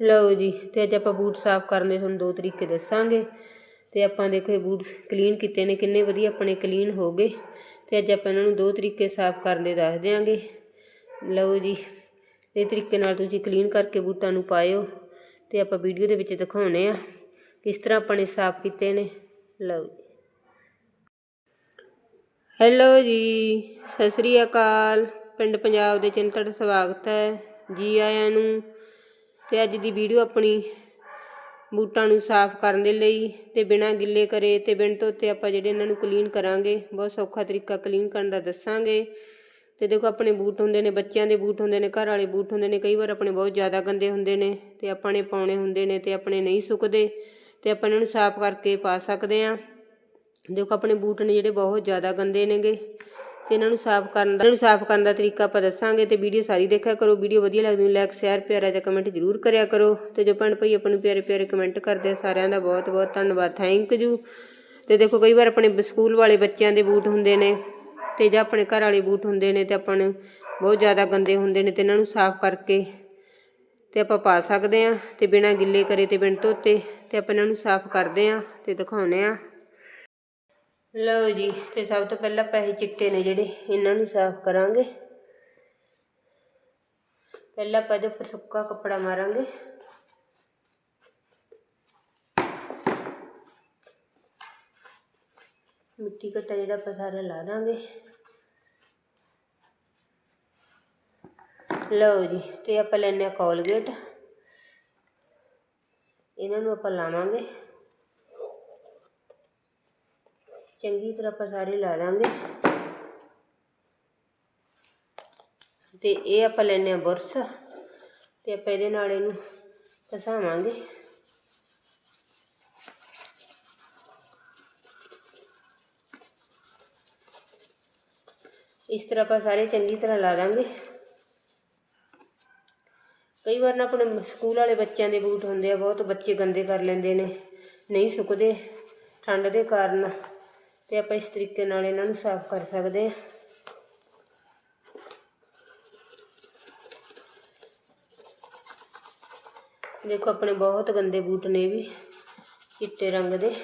ਲਓ ਜੀ, ਤੇ ਅੱਜ ਆਪਾਂ ਬੂਟ ਸਾਫ਼ ਕਰਨ ਦੇ ਤੁਹਾਨੂੰ ਦੋ ਤਰੀਕੇ ਦੱਸਾਂਗੇ। ਤੇ ਆਪਾਂ ਦੇਖੋ ਇਹ ਬੂਟ ਕਲੀਨ ਕੀਤੇ ਨੇ, ਕਿੰਨੇ ਵਧੀਆ ਆਪਣੇ ਕਲੀਨ ਹੋ ਗਏ। ਤੇ ਅੱਜ ਆਪਾਂ ਇਹਨਾਂ ਨੂੰ ਦੋ ਤਰੀਕੇ ਸਾਫ਼ ਕਰਨ ਦੇ ਦੱਸ ਦਿਆਂਗੇ। ਲਓ ਜੀ, ਇਹ ਤਰੀਕੇ ਨਾਲ ਤੁਸੀਂ ਕਲੀਨ ਕਰਕੇ ਬੂਟਾਂ ਨੂੰ ਪਾਇਓ, ਤੇ ਆਪਾਂ ਵੀਡੀਓ ਦੇ ਵਿੱਚ ਦਿਖਾਉਣੇ ਆ ਕਿਸ ਤਰ੍ਹਾਂ ਆਪਾਂ ਨੇ ਸਾਫ਼ ਕੀਤੇ ਨੇ। ਲਓ ਜੀ। ਹੈਲੋ ਜੀ, ਸਤਿ ਸ੍ਰੀ ਅਕਾਲ। ਪਿੰਡ ਪੰਜਾਬ ਦੇ ਚਿੰਤੜ ਸਵਾਗਤ ਹੈ। ਜੀ ਆਇਆਂ ਨੂੰ ਤੇ ਅੱਜ ਦੀ ਵੀਡੀਓ ਆਪਣੀ ਬੂਟਾਂ ਨੂੰ ਸਾਫ਼ ਕਰਨ ਦੇ ਲਈ ਤੇ ਬਿਨਾਂ ਗਿੱਲੇ ਕਰੇ ਤੇ ਬਿਨ ਧੋਤੇ ਆਪਾਂ ਜਿਹੜੇ ਇਹਨਾਂ ਨੂੰ ਕਲੀਨ ਕਰਾਂਗੇ, ਬਹੁਤ ਸੌਖਾ ਤਰੀਕਾ ਕਲੀਨ ਕਰਨ ਦਾ ਦੱਸਾਂਗੇ। ਤੇ ਦੇਖੋ ਆਪਣੇ ਬੂਟ ਹੁੰਦੇ ਨੇ, ਬੱਚਿਆਂ ਦੇ ਬੂਟ ਹੁੰਦੇ ਨੇ, ਘਰ ਵਾਲੇ ਬੂਟ ਹੁੰਦੇ ਨੇ, ਕਈ ਵਾਰ ਆਪਣੇ ਬਹੁਤ ਜ਼ਿਆਦਾ ਗੰਦੇ ਹੁੰਦੇ ਨੇ ਤੇ ਆਪਾਂ ਨੇ ਪਾਉਣੇ ਹੁੰਦੇ ਨੇ ਤੇ ਆਪਣੇ ਨਹੀਂ ਸੁੱਕਦੇ ਤੇ ਆਪਾਂ ਇਹਨਾਂ ਨੂੰ ਸਾਫ਼ ਕਰਕੇ ਪਾ ਸਕਦੇ ਆਂ ਦੇਖੋ ਆਪਣੇ ਬੂਟ ਨੇ ਜਿਹੜੇ ਬਹੁਤ ਜ਼ਿਆਦਾ ਗੰਦੇ ਨੇਗੇ। ਤੇ ਇਹਨਾਂ ਨੂੰ ਸਾਫ਼ ਕਰਨ ਦਾ ਇਹਨਾਂ ਨੂੰ ਸਾਫ਼ ਕਰਨ ਦਾ ਤਰੀਕਾ ਆਪਾਂ ਦੱਸਾਂਗੇ ਤੇ ਵੀਡੀਓ ਸਾਰੀ ਦੇਖਿਆ ਕਰੋ। ਵੀਡੀਓ ਵਧੀਆ ਲੱਗਦੀ ਨੂੰ ਲਾਈਕ ਸ਼ੇਅਰ ਪਿਆਰਾ ਜਾਂ ਕਮੈਂਟ ਜ਼ਰੂਰ ਕਰਿਆ ਕਰੋ। ਤੇ ਜੋ ਭੈਣ ਭਾਈ ਆਪਾਂ ਨੂੰ ਪਿਆਰੇ ਪਿਆਰੇ ਕਮੈਂਟ ਕਰਦੇ ਆ, ਸਾਰਿਆਂ ਦਾ ਬਹੁਤ ਬਹੁਤ ਧੰਨਵਾਦ। ਥੈਂਕ ਯੂ ਤੇ ਦੇਖੋ ਕਈ ਵਾਰ ਆਪਣੇ ਸਕੂਲ ਵਾਲੇ ਬੱਚਿਆਂ ਦੇ ਬੂਟ ਹੁੰਦੇ ਨੇ ਤੇ ਜਾਂ ਆਪਣੇ ਘਰ ਵਾਲੇ ਬੂਟ ਹੁੰਦੇ ਨੇ ਤੇ ਆਪਾਂ ਨੂੰ ਬਹੁਤ ਜ਼ਿਆਦਾ ਗੰਦੇ ਹੁੰਦੇ ਨੇ ਤੇ ਇਹਨਾਂ ਨੂੰ ਸਾਫ਼ ਕਰਕੇ ਤੇ ਆਪਾਂ ਪਾ ਸਕਦੇ ਆ ਤੇ ਬਿਨਾਂ ਗਿੱਲੇ ਕਰੇ ਤੇ ਬਿਨ ਧੋਤੇ ਤੇ ਆਪਾਂ ਇਹਨਾਂ ਨੂੰ ਸਾਫ਼ ਕਰਦੇ ਆ ਤੇ ਦਿਖਾਉਨੇ ਆ। ਲਓ ਜੀ, ਤੇ ਸਭ ਤੋਂ ਪਹਿਲਾਂ ਪੈਸੇ ਚਿੱਟੇ ਨੇ ਜਿਹੜੇ, ਇਹਨਾਂ ਨੂੰ ਸਾਫ਼ ਕਰਾਂਗੇ। ਪਹਿਲਾਂ ਆਪਾਂ ਇਹਦੇ ਉੱਪਰ ਸੁੱਕਾ ਕੱਪੜਾ ਮਾਰਾਂਗੇ। ਮਿੱਟੀ ਘੱਟਾ ਜਿਹੜਾ ਆਪਾਂ ਸਾਰਾ ਲਾ ਦਾਂਗੇ। ਲਓ ਜੀ, ਤੇ ਆਪਾਂ ਲੈਣੇ ਆ ਕੋਲਗੇਟ ਇਹਨਾਂ ਨੂੰ ਆਪਾਂ ਲਾਵਾਂਗੇ। ਚੰਗੀ ਤਰ੍ਹਾਂ ਆਪਾਂ ਸਾਰੇ ਲਾ ਦਾਂਗੇ ਤੇ ਇਹ ਆਪਾਂ ਲੈਣੇ ਆ ਬੁਰਸ਼, ਤੇ ਆਪਾਂ ਇਹਦੇ ਨਾਲ ਇਹਨੂੰ ਘਸਾਵਾਂਗੇ ਇਸ ਤਰ੍ਹਾਂ ਆਪਾਂ ਸਾਰੇ ਚੰਗੀ ਤਰ੍ਹਾਂ ਲਾ ਦਾਂਗੇ ਕਈ ਵਾਰ ਨਾ ਆਪਣੇ ਸਕੂਲ ਵਾਲੇ ਬੱਚਿਆਂ ਦੇ ਬੂਟ ਹੁੰਦੇ ਆ, ਬਹੁਤ ਬੱਚੇ ਗੰਦੇ ਕਰ ਲੈਂਦੇ ਨੇ, ਨਹੀਂ ਸੁੱਕਦੇ, ਠੰਡ ਦੇ ਕਾਰਨ। ਤੇ ਆਪਾਂ ਇਸ ਤਰੀਕੇ ਨਾਲ ਇਹਨਾਂ ਨੂੰ ਸਾਫ਼ ਕਰ ਸਕਦੇ ਹਾਂ। ਦੇਖੋ ਆਪਣੇ ਬਹੁਤ ਗੰਦੇ ਬੂਟ ਨੇ ਵੀ ਚਿੱਟੇ ਰੰਗ ਦੇ।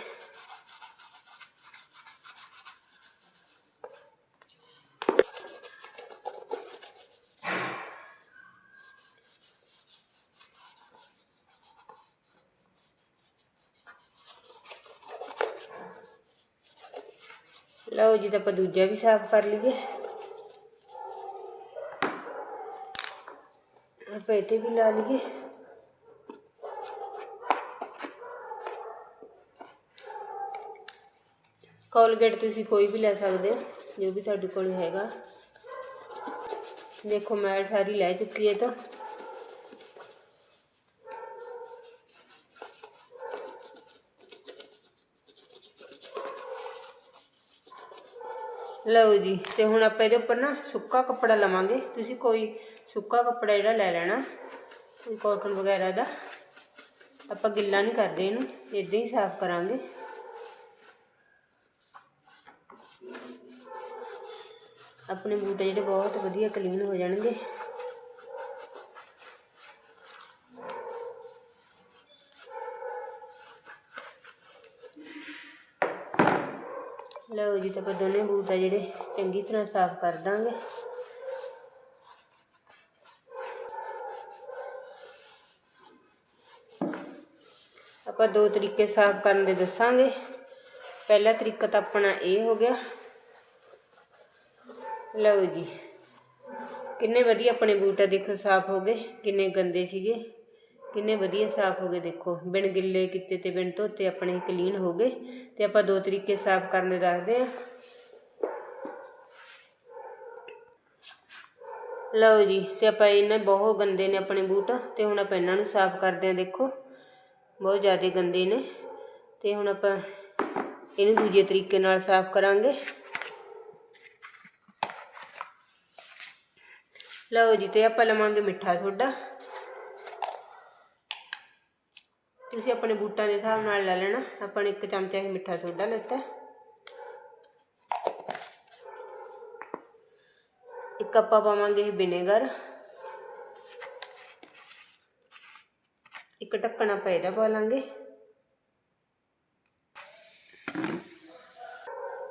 ਲਓ ਜੀ ਤਾਂ ਆਪਾਂ ਦੂਜਾ ਵੀ ਸਾਫ਼ ਕਰ ਲਈਏ। ਆਪਾਂ ਇਹ 'ਤੇ ਵੀ ਲਾ ਲਈਏ। ਕੋਲਗੇਟ ਤੁਸੀਂ ਕੋਈ ਵੀ ਲੈ ਸਕਦੇ ਹੋ, ਜੋ ਵੀ ਤੁਹਾਡੇ ਕੋਲ ਹੈਗਾ। ਦੇਖੋ, ਮੈਂ ਸਾਰੀ ਲੈ ਚੁੱਕੀ ਹੈ ਤਾਂ। ਲਓ ਜੀ, ਤੇ ਹੁਣ ਆਪਾਂ ਇਹਦੇ ਉੱਪਰ ਨਾ ਸੁੱਕਾ ਕੱਪੜਾ ਲਵਾਂਗੇ। ਤੁਸੀਂ ਕੋਈ ਸੁੱਕਾ ਕੱਪੜਾ ਜਿਹੜਾ ਲੈ ਲੈਣਾ, ਕੋਈ ਕਾਟਨ ਵਗੈਰਾ ਦਾ, ਆਪਾਂ ਗਿੱਲਾ ਨਹੀਂ ਕਰਦੇ ਇਹਨੂੰ ਇਦਾਂ ਹੀ ਸਾਫ਼ ਕਰਾਂਗੇ। ਆਪਣੇ ਬੂਟੇ ਜਿਹੜੇ ਬਹੁਤ ਵਧੀਆ ਕਲੀਨ ਹੋ ਜਾਣਗੇ। ਲਓ ਜੀ, ਤਾਂ ਆਪਾਂ ਦੋਨੇ ਬੂਟ ਆ ਜਿਹੜੇ ਚੰਗੀ ਤਰ੍ਹਾਂ ਸਾਫ਼ ਕਰ ਦਾਂਗੇ। ਆਪਾਂ ਦੋ ਤਰੀਕੇ ਸਾਫ਼ ਕਰਨ ਦੇ ਦੱਸਾਂਗੇ। ਪਹਿਲਾ ਤਰੀਕਾ ਤਾਂ ਆਪਣਾ ਇਹ ਹੋ ਗਿਆ। ਲਓ ਜੀ, ਕਿੰਨੇ ਵਧੀਆ ਆਪਣੇ ਬੂਟ ਆ ਦੇਖੋ, ਸਾਫ਼ ਹੋ ਗਏ, ਕਿੰਨੇ ਗੰਦੇ ਸੀਗੇ। ਕਿੰਨੇ ਵਧੀਆ ਸਾਫ਼ ਹੋ ਗਏ, ਦੇਖੋ। ਬਿਨ ਗਿੱਲੇ ਕੀਤੇ ਤੇ ਬਿਨ ਧੋਤੇ ਆਪਣੇ ਕਲੀਨ ਹੋ ਗਏ ਤੇ ਆਪਾਂ ਦੋ ਤਰੀਕੇ ਸਾਫ਼ ਕਰਨ ਦੇ ਦੱਸਦੇ ਆ ਲਓ ਜੀ, ਤੇ ਆਪਾਂ ਇਹਨਾਂ ਬਹੁਤ ਗੰਦੇ ਨੇ ਆਪਣੇ ਬੂਟ, ਤੇ ਹੁਣ ਆਪਾਂ ਇਹਨਾਂ ਨੂੰ ਸਾਫ਼ ਕਰਦੇ ਆ ਦੇਖੋ। ਬਹੁਤ ਜ਼ਿਆਦਾ ਗੰਦੇ ਨੇ। ਤੇ ਹੁਣ ਆਪਾਂ ਇਹਨੂੰ ਦੂਜੇ ਤਰੀਕੇ ਨਾਲ ਸਾਫ਼ ਕਰਾਂਗੇ। ਲਓ ਜੀ, ਤੇ ਆਪਾਂ ਲਵਾਂਗੇ ਮਿੱਠਾ ਸੋਡਾ। ਤੁਸੀਂ ਆਪਣੇ ਬੂਟਾਂ ਦੇ ਹਿਸਾਬ ਨਾਲ ਲੈ ਲੈਣਾ। ਆਪਾਂ ਨੇ ਇੱਕ ਚਮਚਾ ਹੀ ਮਿੱਠਾ ਸੋਡਾ ਲਿੱਤਾ ਇੱਕ ਆਪਾਂ ਪਾਵਾਂਗੇ ਵਿਨੇਗਰ। ਇੱਕ ਢੱਕਣਾ ਪਾ ਇਹਦਾ ਪਾ ਲਾਂਗੇ।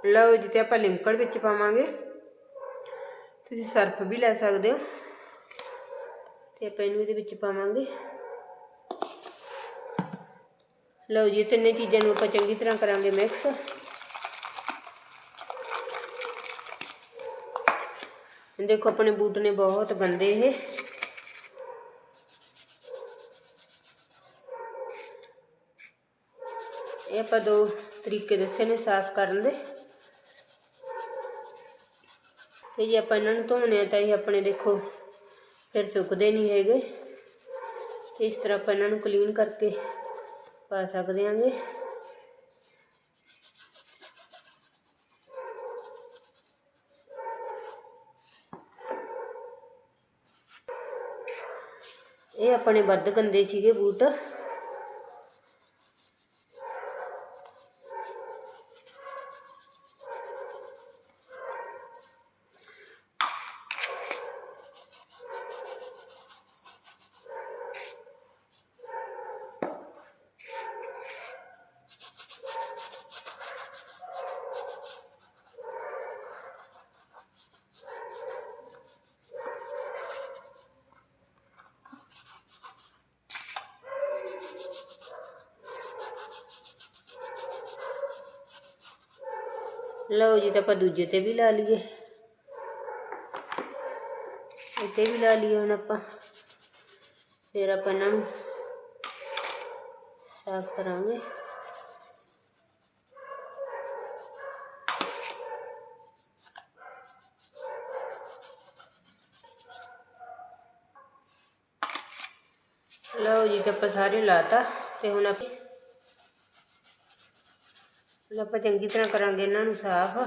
ਲਓ ਜੀ, ਤੇ ਆਪਾਂ ਲਿੰਕੜ ਵਿੱਚ ਪਾਵਾਂਗੇ। ਤੁਸੀਂ ਸਰਫ ਵੀ ਲੈ ਸਕਦੇ ਹੋ। ਤੇ ਆਪਾਂ ਇਹਨੂੰ ਇਹਦੇ ਵਿੱਚ ਪਾਵਾਂਗੇ। ਲਓ ਜੀ, ਤਿੰਨੇ ਚੀਜ਼ਾਂ ਨੂੰ ਆਪਾਂ ਚੰਗੀ ਤਰ੍ਹਾਂ ਕਰਾਂਗੇ ਮਿਕਸ ਦੇਖੋ, ਆਪਣੇ ਬੂਟ ਨੇ ਬਹੁਤ ਗੰਦੇ ਇਹ। ਇਹ ਆਪਾਂ ਦੋ ਤਰੀਕੇ ਦੱਸੇ ਨੇ ਸਾਫ਼ ਕਰਨ ਦੇ। ਤੇ ਜੇ ਆਪਾਂ ਇਹਨਾਂ ਨੂੰ ਧੋਣੇ ਆ ਤਾਂ ਇਹ ਆਪਣੇ ਦੇਖੋ, ਫਿਰ ਸੁੱਕਦੇ ਨਹੀਂ ਹੈਗੇ। ਤੇ ਇਸ ਤਰ੍ਹਾਂ ਆਪਾਂ ਇਹਨਾਂ ਨੂੰ ਕਲੀਨ ਕਰਕੇ ਪਾ ਸਕਦੇ ਆਂਗੇ ਇਹ ਆਪਣੇ ਵੱਧ ਗੰਦੇ ਸੀਗੇ ਬੂਟ। ਲਓ ਜੀ ਤਾਂ ਆਪਾਂ ਦੂਜੇ ਤੇ ਵੀ ਲਾ ਲਈਏ। ਇੱਥੇ ਵੀ ਲਾ ਲਈਏ ਹੁਣ ਆਪਾਂ। ਫਿਰ ਆਪਾਂ ਇਹਨਾਂ ਨੂੰ ਸਾਫ਼ ਕਰਾਂਗੇ। ਲਓ ਜੀ ਤਾਂ ਆਪਾਂ ਸਾਰੇ ਲਾਤਾ ਤੇ ਹੁਣ ਆਪਾਂ ਹੁਣ ਆਪਾਂ ਚੰਗੀ ਤਰ੍ਹਾਂ ਕਰਾਂਗੇ ਇਹਨਾਂ ਨੂੰ ਸਾਫ਼।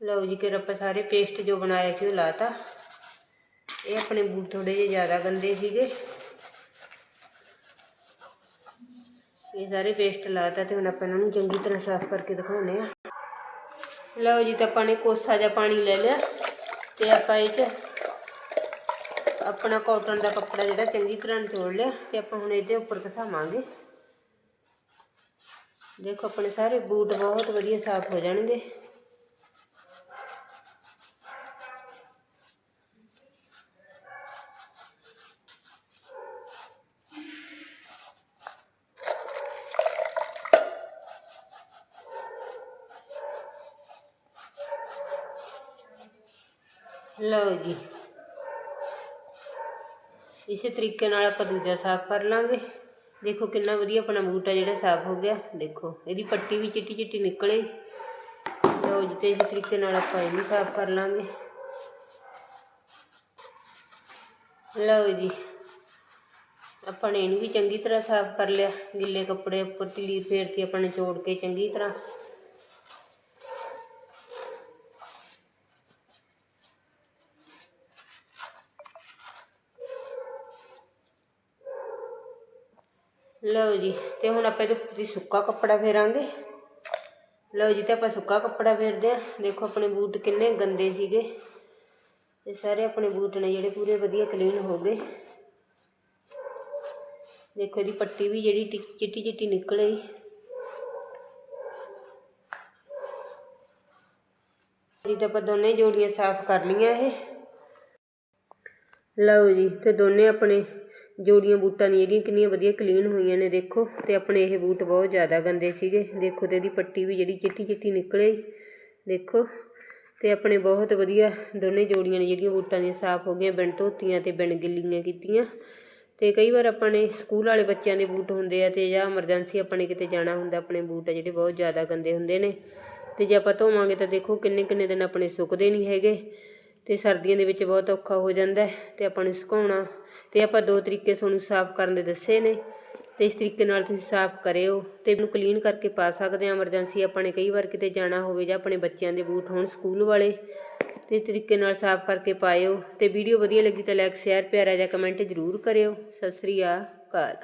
ਲਓ ਜੀ ਕਿ ਆਪਾਂ ਸਾਰੇ ਪੇਸਟ ਜੋ ਬਣਾਇਆ ਸੀ ਉਹ ਲਾਤਾ। ਇਹ ਆਪਣੇ ਬੂਟ ਥੋੜੇ ਜਿਹੇ ਜ਼ਿਆਦਾ ਗੰਦੇ ਸੀਗੇ। ਇਹ ਸਾਰੇ ਪੇਸਟ ਲਾਤਾ ਤੇ ਹੁਣ ਆਪਾਂ ਇਹਨਾਂ ਨੂੰ ਚੰਗੀ ਤਰ੍ਹਾਂ ਸਾਫ਼ ਕਰਕੇ ਦਿਖਾਉਨੇ ਆ ਲਓ ਜੀ, ਤਾਂ ਆਪਾਂ ਨੇ ਕੋਸਾ ਜਿਹਾ ਪਾਣੀ ਲੈ ਲਿਆ ਤੇ ਆਪਾਂ ਇਹ 'ਚ ਆਪਣਾ ਕਾਟਨ ਦਾ ਕੱਪੜਾ ਜਿਹੜਾ ਚੰਗੀ ਤਰ੍ਹਾਂ ਨਿਚੋੜ ਲਿਆ ਤੇ ਆਪਾਂ ਹੁਣ ਇਹਦੇ ਉੱਪਰ ਘਸਾਵਾਂਗੇ ਦੇਖੋ, ਆਪਣੇ ਸਾਰੇ ਬੂਟ ਬਹੁਤ ਵਧੀਆ ਸਾਫ਼ ਹੋ ਜਾਣਗੇ। ਲਓ ਜੀ। ਇਸੇ ਤਰੀਕੇ ਨਾਲ ਆਪਾਂ ਦੂਜਾ ਸਾਫ਼ ਕਰ ਲਾਂਗੇ। ਦੇਖੋ ਕਿੰਨਾ ਵਧੀਆ ਆਪਣਾ ਬੂਟਾ ਜਿਹੜਾ ਸਾਫ਼ ਹੋ ਗਿਆ। ਦੇਖੋ, ਇਹਦੀ ਪੱਟੀ ਵੀ ਚਿੱਟੀ ਚਿੱਟੀ ਨਿਕਲੇ। ਲਓ ਜੀ, ਤੇ ਇਸੇ ਤਰੀਕੇ ਨਾਲ ਆਪਾਂ ਇਹਨੂੰ ਸਾਫ਼ ਕਰ ਲਾਂਗੇ। ਲਓ ਜੀ, ਆਪਾਂ ਨੇ ਇਹਨੂੰ ਵੀ ਚੰਗੀ ਤਰ੍ਹਾਂ ਸਾਫ਼ ਕਰ ਲਿਆ। ਗਿੱਲੇ ਕੱਪੜੇ ਉੱਪਰ ਤਲੀਰ ਫੇਰਤੀ ਆਪਾਂ ਨੇ ਚੋੜ ਕੇ ਚੰਗੀ ਤਰ੍ਹਾਂ। ਲਓ ਜੀ, ਤੇ ਹੁਣ ਆਪਾਂ ਇਹਦੇ ਉੱਪਰ ਸੁੱਕਾ ਕੱਪੜਾ ਫੇਰਾਂਗੇ। ਲਓ ਜੀ, ਤੇ ਆਪਾਂ ਸੁੱਕਾ ਕੱਪੜਾ ਫੇਰਦੇ ਆ ਦੇਖੋ ਆਪਣੇ ਬੂਟ ਕਿੰਨੇ ਗੰਦੇ ਸੀਗੇ। ਇਹ ਸਾਰੇ ਆਪਣੇ ਬੂਟ ਨੇ ਜਿਹੜੇ ਪੂਰੇ ਵਧੀਆ ਕਲੀਨ ਹੋ ਗਏ। ਦੇਖੋ ਇਹਦੀ ਪੱਟੀ ਵੀ ਜਿਹੜੀ ਟਿ- ਚਿੱਟੀ ਚਿੱਟੀ ਨਿਕਲ ਆਈ। ਜੀ ਤਾਂ ਆਪਾਂ ਦੋਨੇ ਜੋੜੀਆਂ ਸਾਫ਼ ਕਰ ਲਈਆਂ ਇਹ। ਲਓ ਜੀ, ਤੇ ਦੋਨੇ ਆਪਣੇ ਜੋੜੀਆਂ ਬੂਟਾਂ ਦੀਆਂ ਜਿਹੜੀਆਂ ਕਿੰਨੀਆਂ ਵਧੀਆ ਕਲੀਨ ਹੋਈਆਂ ਨੇ, ਦੇਖੋ। ਤੇ ਆਪਣੇ ਇਹ ਬੂਟ ਬਹੁਤ ਜ਼ਿਆਦਾ ਗੰਦੇ ਸੀਗੇ। ਦੇਖੋ ਤੇ ਇਹਦੀ ਪੱਟੀ ਵੀ ਜਿਹੜੀ ਚਿੱਟੀ ਚਿੱਟੀ ਨਿਕਲੇ ਦੇਖੋ। ਤੇ ਆਪਣੇ ਬਹੁਤ ਵਧੀਆ ਦੋਨੇ ਜੋੜੀਆਂ ਨੇ ਜਿਹੜੀਆਂ ਬੂਟਾਂ ਦੀਆਂ, ਸਾਫ਼ ਹੋ ਗਈਆਂ, ਬਿਨ ਧੋਤੀਆਂ ਤੇ ਬਿਨ ਗਿੱਲੀਆਂ ਕੀਤੀਆਂ। ਤੇ ਕਈ ਵਾਰ ਆਪਾਂ ਨੇ ਸਕੂਲ ਵਾਲੇ ਬੱਚਿਆਂ ਦੇ ਬੂਟ ਹੁੰਦੇ ਆ ਤੇ ਜਾਂ ਐਮਰਜੈਂਸੀ ਆਪਾਂ ਨੇ ਕਿਤੇ ਜਾਣਾ ਹੁੰਦਾ, ਆਪਣੇ ਬੂਟ ਆ ਜਿਹੜੇ ਬਹੁਤ ਜ਼ਿਆਦਾ ਗੰਦੇ ਹੁੰਦੇ ਨੇ। ਤੇ ਜੇ ਆਪਾਂ ਧੋਵਾਂਗੇ ਤਾਂ ਦੇਖੋ ਕਿੰਨੇ ਕਿੰਨੇ ਦਿਨ ਆਪਣੇ ਸੁੱਕਦੇ ਨਹੀਂ ਹੈਗੇ। ਤੇ ਸਰਦੀਆਂ ਦੇ ਵਿੱਚ ਬਹੁਤ ਔਖਾ ਹੋ ਜਾਂਦਾ ਹੈ ਤੇ ਆਪਾਂ ਨੂੰ ਸੁਕਾਉਣਾ ਤੇ ਆਪਾਂ ਦੋ ਤਰੀਕੇ ਤੁਹਾਨੂੰ ਸਾਫ਼ ਕਰਨ ਦੇ ਦੱਸੇ ਨੇ ਤੇ ਇਸ ਤਰੀਕੇ ਨਾਲ ਤੁਸੀਂ ਸਾਫ਼ ਕਰਿਓ ਤੇ ਇਹਨੂੰ ਕਲੀਨ ਕਰਕੇ ਪਾ ਸਕਦੇ ਆ ਐਮਰਜੈਂਸੀ ਆਪਾਂ ਨੇ ਕਈ ਵਾਰ ਕਿਤੇ ਜਾਣਾ ਹੋਵੇ ਜਾਂ ਆਪਣੇ ਬੱਚਿਆਂ ਦੇ ਬੂਟ ਹੋਣ ਸਕੂਲ ਵਾਲੇ ਤੇ ਇਸ ਤਰੀਕੇ ਨਾਲ ਸਾਫ਼ ਕਰਕੇ ਪਾਇਓ ਤੇ ਵੀਡੀਓ ਵਧੀਆ ਲੱਗੀ ਤਾਂ ਲਾਈਕ ਸ਼ੇਅਰ ਪਿਆਰਾ ਜਾਂ ਕਮੈਂਟ ਜ਼ਰੂਰ ਕਰਿਓ। ਸਤਿ ਸ੍ਰੀ ਅਕਾਲ।